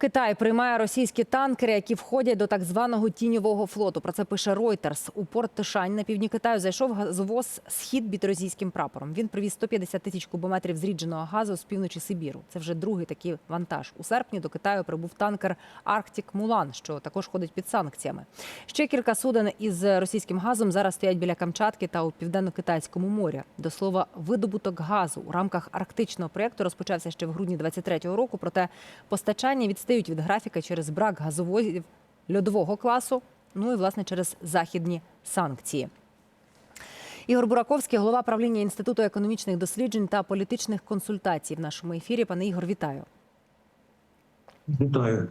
Китай приймає російські танкери, які входять до так званого тіньового флоту. Про це пише Reuters. У порт Тишань на півдні Китаю зайшов газовоз схід під російським прапором. Він привіз 150 тисяч кубометрів зрідженого газу з півночі Сибіру. Це вже другий такий вантаж. У серпні до Китаю прибув танкер Арктик Мулан, що також ходить під санкціями. Ще кілька суден із російським газом зараз стоять біля Камчатки та у південно-китайському морі. До слова, видобуток газу у рамках арктичного проєкту розпочався ще в грудні 23-го року. Проте постачання відстають від графіка через брак газовозів льодового класу. Ну і власне через західні санкції. Ігор Бураковський, голова правління інституту економічних досліджень та політичних консультацій в нашому ефірі. Пане Ігор, вітаю. Вітаю.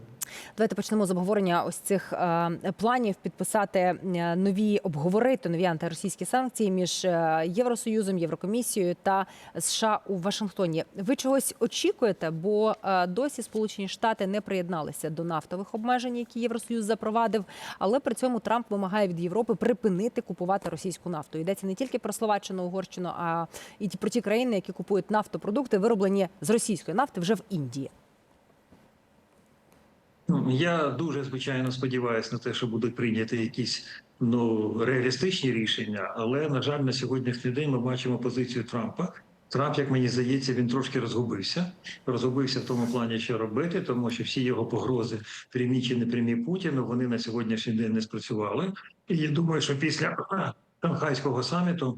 Давайте почнемо з обговорення ось цих е, планів підписати е, нові обговорити нові антиросійські санкції між е, Євросоюзом, Єврокомісією та США у Вашингтоні. Ви чогось очікуєте? Бо досі Сполучені Штати не приєдналися до нафтових обмежень, які Євросоюз запровадив. Але при цьому Трамп вимагає від Європи припинити купувати російську нафту. Йдеться не тільки про Словаччину, Угорщину, а і про ті країни, які купують нафтопродукти, вироблені з російської нафти вже в Індії. Ну, Я дуже звичайно сподіваюся на те, що будуть прийняті якісь ну реалістичні рішення, але на жаль, на сьогоднішній день ми бачимо позицію Трампа. Трамп, як мені здається, він трошки розгубився. Розгубився в тому плані, що робити, тому що всі його погрози, прямі чи непрямі Путіну, вони на сьогоднішній день не спрацювали. І я думаю, що після Шанхайського саміту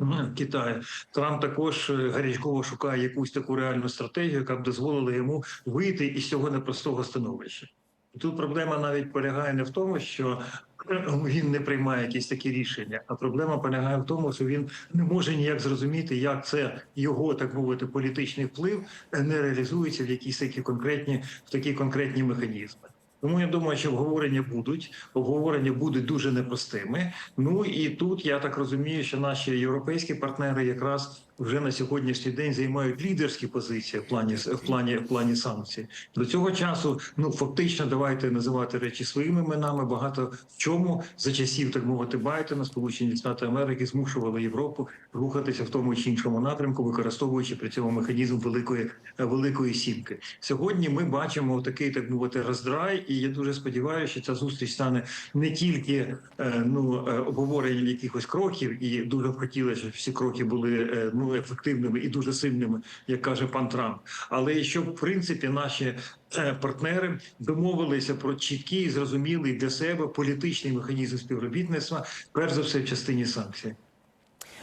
м, Китаю Трамп також е, гарячково шукає якусь таку реальну стратегію, яка б дозволила йому вийти із цього непростого становища. Тут проблема навіть полягає не в тому, що е, він не приймає якісь такі рішення, а проблема полягає в тому, що він не може ніяк зрозуміти, як це його так мовити політичний вплив е, не реалізується в якісь такі конкретні в такі конкретні механізми. Тому я думаю, що обговорення будуть, обговорення будуть дуже непростими. Ну і тут я так розумію, що наші європейські партнери якраз вже на сьогоднішній день займають лідерські позиції в плані в плані в плані санкцій. До цього часу, ну фактично, давайте називати речі своїми іменами. Багато в чому за часів так мовити Байдена, Сполучені Штати Америки змушували Європу рухатися в тому чи іншому напрямку, використовуючи при цьому механізм великої великої сімки. Сьогодні ми бачимо такий так мовити роздрай, і я дуже сподіваюся, що ця зустріч стане не тільки е, ну е, обговоренням якихось кроків, і дуже б хотілося, щоб всі кроки були е, ну ефективними і дуже сильними, як каже пан Трамп. Але щоб в принципі наші е, партнери домовилися про чіткий зрозумілий для себе політичний механізм співробітництва, перш за все в частині санкцій.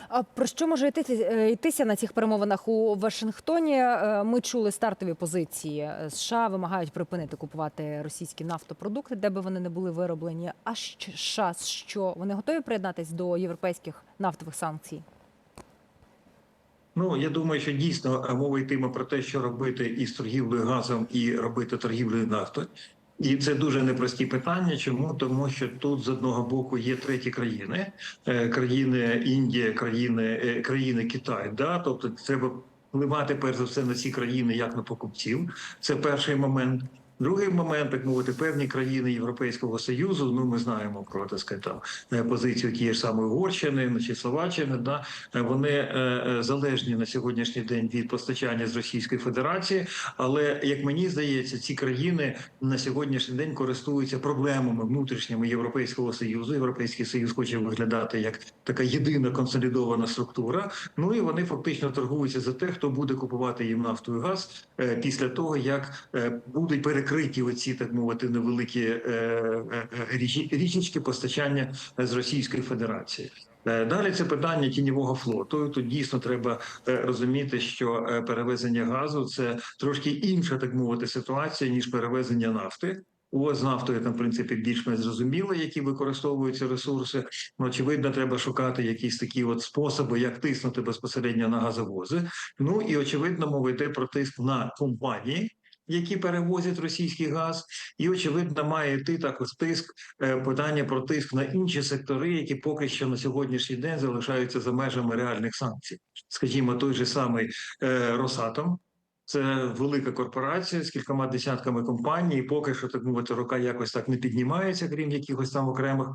А про що може йти, е, йтися на цих перемовинах у Вашингтоні? Е, Ми чули стартові позиції. США вимагають припинити купувати російські нафтопродукти, де би вони не були вироблені. А США що вони готові приєднатись до європейських нафтових санкцій? Ну я думаю, що дійсно е, мова йтиме про те, що робити із торгівлею газом і робити торгівлею нафтою. І це дуже непрості питання. Чому тому, що тут з одного боку є треті країни, е, країни Індія, країни е, країни Китай. Да, тобто треба впливати перш за все на ці країни як на покупців. Це перший момент. Другий момент, так мовити, певні країни Європейського союзу. Ну ми знаємо про так сказати, там е, позицію тієї ж самої Угорщини ну, чи Словаччини. Да е, вони е, залежні на сьогоднішній день від постачання з Російської Федерації. Але як мені здається, ці країни на сьогоднішній день користуються проблемами внутрішніми Європейського союзу. Європейський союз хоче виглядати як така єдина консолідована структура. Ну і вони фактично торгуються за те, хто буде купувати їм нафту і газ після того, як будуть перекриті оці так мовити невеликі е, е, е, річечки постачання з Російської Федерації. Далі це питання тіньового флоту. Тут дійсно треба розуміти, що перевезення газу це трошки інша, так мовити, ситуація ніж перевезення нафти. У з нафтою там в принципі більш-менш зрозуміло, які використовуються ресурси. Ну, очевидно, треба шукати якісь такі от способи, як тиснути безпосередньо на газовози. Ну і очевидно, мова йде про тиск на компанії. Які перевозять російський газ, і очевидно має йти також тиск е, питання про тиск на інші сектори, які поки що на сьогоднішній день залишаються за межами реальних санкцій. Скажімо, той же самий е, Росатом, Це велика корпорація з кількома десятками компаній. Поки що так мовити, рука якось так не піднімається, крім якихось там окремих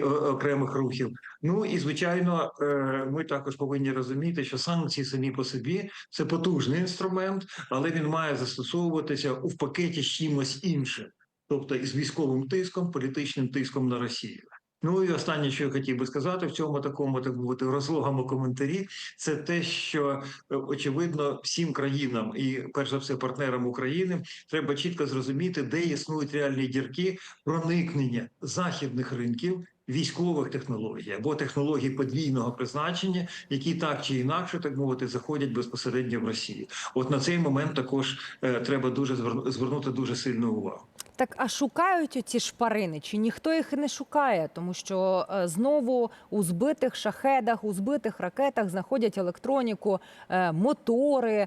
окремих рухів. Ну і звичайно, е, ми також повинні розуміти, що санкції самі по собі це потужний інструмент, але він має застосовуватися у пакеті з чимось іншим, тобто із військовим тиском, політичним тиском на Росію. Ну і останнє, що я хотів би сказати в цьому такому так мовити розлогому коментарі, це те, що е, очевидно всім країнам і перш за все партнерам України треба чітко зрозуміти, де існують реальні дірки проникнення західних ринків. Військових технологій або технологій подвійного призначення, які так чи інакше, так мовити, заходять безпосередньо в Росію. От на цей момент також е, треба дуже зверну- звернути дуже сильну увагу. Так, а шукають оці шпарини, чи ніхто їх не шукає, тому що е, знову у збитих шахедах, у збитих ракетах знаходять електроніку, е, мотори,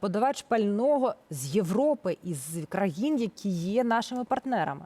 подавач пального з Європи із країн, які є нашими партнерами.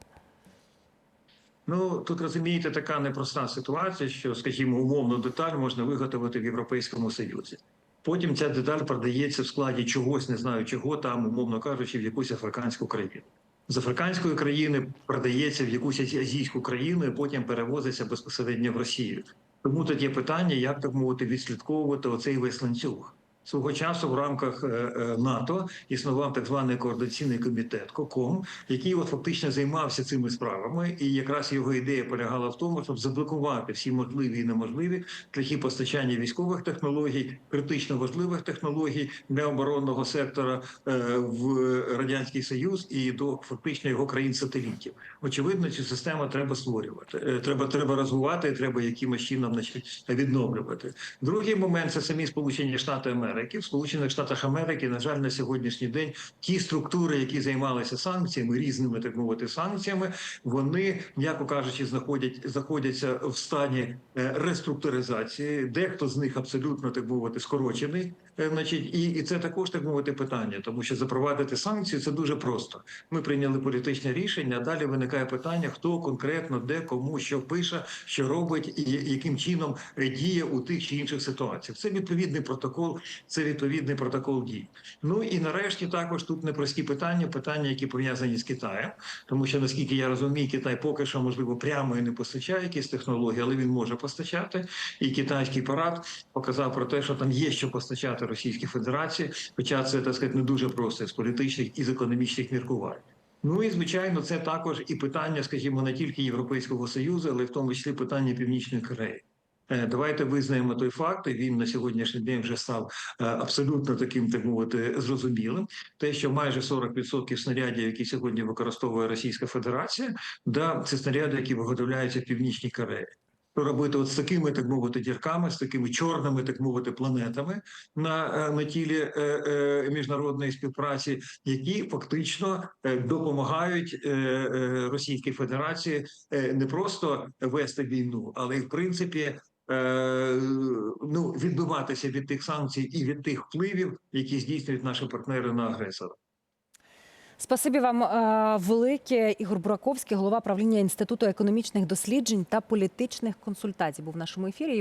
Ну тут розумієте, така непроста ситуація, що, скажімо, умовну деталь можна виготовити в Європейському Союзі. Потім ця деталь продається в складі чогось, не знаю чого, там, умовно кажучи, в якусь африканську країну. З африканської країни продається в якусь азійську країну і потім перевозиться безпосередньо в Росію. Тому тут є питання, як так мовити, відслідковувати оцей весь ланцюг. Свого часу в рамках е, е, НАТО існував так званий координаційний комітет КОКОМ, який от фактично займався цими справами, і якраз його ідея полягала в тому, щоб заблокувати всі можливі і неможливі шляхи постачання військових технологій, критично важливих технологій для оборонного сектора е, в радянський союз і до фактично його країн-сателітів. Очевидно, цю систему треба створювати. Треба треба розвивати, треба якимось чином відновлювати. Другий момент це самі Сполучені Штати Америки. В Сполучених Штатах Америки, на жаль, на сьогоднішній день ті структури, які займалися санкціями, різними так мовити санкціями, вони, м'яко кажучи, знаходять знаходяться в стані е, реструктуризації. Дехто з них абсолютно так мовити скорочений. Е, Значить, і, і це також так мовити питання, тому що запровадити санкції це дуже просто. Ми прийняли політичне рішення. а Далі виникає питання, хто конкретно де кому що пише, що робить і яким чином діє у тих чи інших ситуаціях. Це відповідний протокол, це відповідний протокол дій. Ну і нарешті також тут непрості питання, питання, які пов'язані з Китаєм, тому що наскільки я розумію, Китай поки що можливо прямо і не постачає якісь технології, але він може постачати. І китайський парад показав про те, що там є що постачати Російській Федерації, хоча це так сказати, не дуже просто з політичних і з економічних міркувань. Ну і звичайно, це також і питання, скажімо, не тільки Європейського союзу, але в тому числі питання Північної Кореї. Е, Давайте визнаємо той факт, і він на сьогоднішній день вже став е, абсолютно таким, так мовити, зрозумілим. Те, що майже 40% снарядів, які сьогодні використовує Російська Федерація, да, це снаряди, які виготовляються в Північній Кореї. Робити от з такими, так мовити, дірками, з такими чорними, так мовити, планетами на, е, на тілі е, е, міжнародної співпраці, які фактично допомагають е, е, Російській Федерації не просто вести війну, але й в принципі. Е, Ну, відбиватися від тих санкцій і від тих впливів, які здійснюють наші партнери на агресора. Спасибі вам е, велике. Ігор Бураковський, голова правління Інституту економічних досліджень та політичних консультацій, був в нашому ефірі.